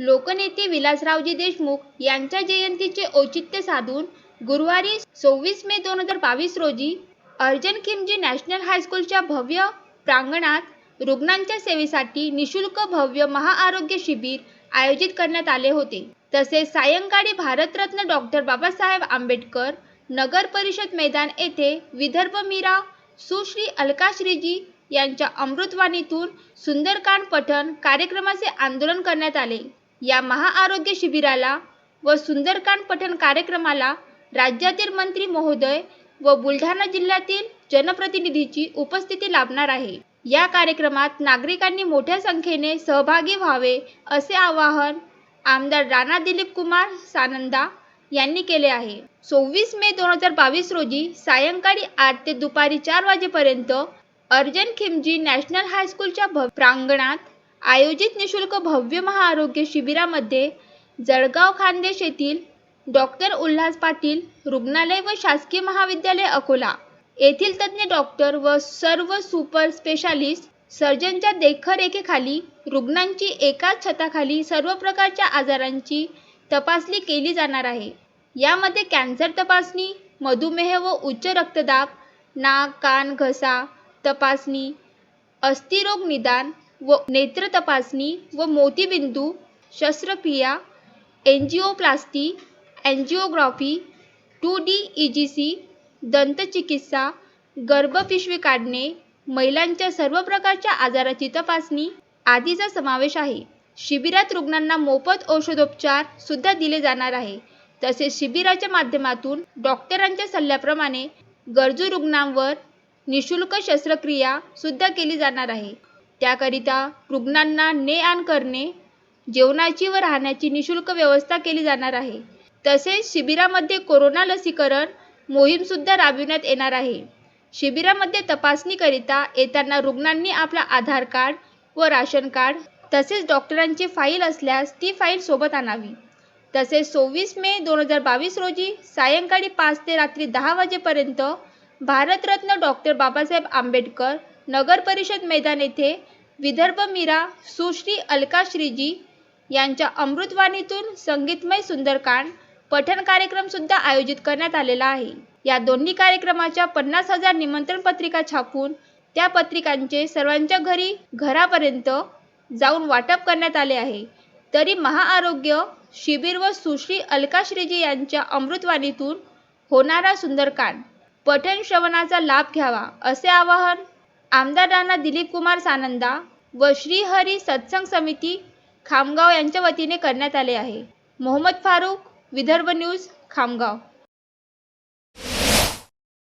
लोकनेते विलासरावजी देशमुख यांच्या जयंतीचे औचित्य साधून गुरुवारी सव्वीस मे दोन हजार बावीस रोजी अर्जन खिमजी नॅशनल हायस्कूलच्या भव्य प्रांगणात रुग्णांच्या सेवेसाठी निशुल्क भव्य महाआरोग्य शिबिर आयोजित करण्यात आले होते. तसेच सायंकाळी भारतरत्न डॉक्टर बाबासाहेब आंबेडकर नगर परिषद मैदान येथे विदर्भ मीरा सुश्री अलकाश्रीजी यांच्या अमृतवाणीतून सुंदरकांड पठण कार्यक्रमाचे आंदोलन करण्यात आले. या महाआरोग्य शिबिराला व सुंदरकांड पठण कार्यक्रमाला राज्यातील मंत्री महोदय व बुलढाणा जिल्ह्यातील जनप्रतिनिधीची उपस्थिती लाभणार आहे. या कार्यक्रमात नागरिकांनी मोठ्या संख्येने सहभागी व्हावे असे आवाहन आमदार राणा दिलीप कुमार सानंदा यांनी केले आहे. सव्वीस मे दोन हजार बावीस रोजी सायंकाळी आठ ते दुपारी चार वाजेपर्यंत अर्जन खिमजी नॅशनल हायस्कूलच्या प्रांगणात आयोजित निशुल्क भव्य महाआरोग्य शिबिरामध्ये जळगाव खानदेश येथील डॉक्टर उल्हास पाटील रुग्णालय व शासकीय महाविद्यालय अकोला येथील तज्ज्ञ डॉक्टर व सर्व सुपर स्पेशालिस्ट सर्जनच्या देखरेखीखाली रुग्णांची एकाच छताखाली सर्व प्रकारच्या आजारांची तपासणी केली जाणार आहे. यामध्ये कॅन्सर तपासणी मधुमेह व उच्च रक्तदाब नाक कान घसा तपासणी अस्थिरोग निदान व नेत्र तपासणी व मोतीबिंदू शस्त्रक्रिया angioplasty angiography two D E G C दंतचिकित्सा गर्भपिशवी काढणे महिलांच्या सर्व प्रकारच्या आजाराची तपासणी आदीचा समावेश आहे. शिबिरात रुग्णांना मोफत औषधोपचार सुद्धा दिले जाणार आहे. तसेच शिबिराच्या माध्यमातून डॉक्टरांच्या सल्ल्याप्रमाणे गरजू रुग्णांवर निशुल्क शस्त्रक्रिया सुद्धा केली जाणार आहे. त्याकरिता रुग्णांना ने आण करणे जेवणाची व राहण्याची निशुल्क व्यवस्था केली जाणार आहे. तसेच शिबिरामध्ये कोरोना लसीकरण मोहीमसुद्धा राबविण्यात येणार आहे. शिबिरामध्ये तपासणीकरिता येताना रुग्णांनी आपला आधार कार्ड व राशन कार्ड तसेच डॉक्टरांची फाईल असल्यास ती फाईल सोबत आणावी. तसेच सव्वीस मे दोन हजार बावीस रोजी सायंकाळी पाच ते रात्री दहा वाजेपर्यंत भारतरत्न डॉक्टर बाबासाहेब आंबेडकर नगर परिषद मैदान येथे विदर्भ मीरा सुश्री अलकाश्रीजी यांच्या अमृतवाणीतून संगीतमय सुंदरकांड पठण कार्यक्रम सुद्धा आयोजित करण्यात आलेला आहे. या दोन्ही कार्यक्रमाच्या पन्नास हजार निमंत्रण पत्रिका छापून त्या पत्रिकांचे सर्वांच्या घरी घरापर्यंत जाऊन वाटप करण्यात आले आहे. तरी महाआरोग्य शिबिर व सुश्री अलकाश्रीजी यांच्या अमृतवाणीतून होणारा सुंदरकांड पठण श्रवणाचा लाभ घ्यावा असे आवाहन आमदार राणा दिलीप कुमार सानंदा व श्रीहरी सत्संग समिती खामगाव यांच्या वतीने करण्यात आले आहे. मोहम्मद फारूक विदर्भ न्यूज खामगाव.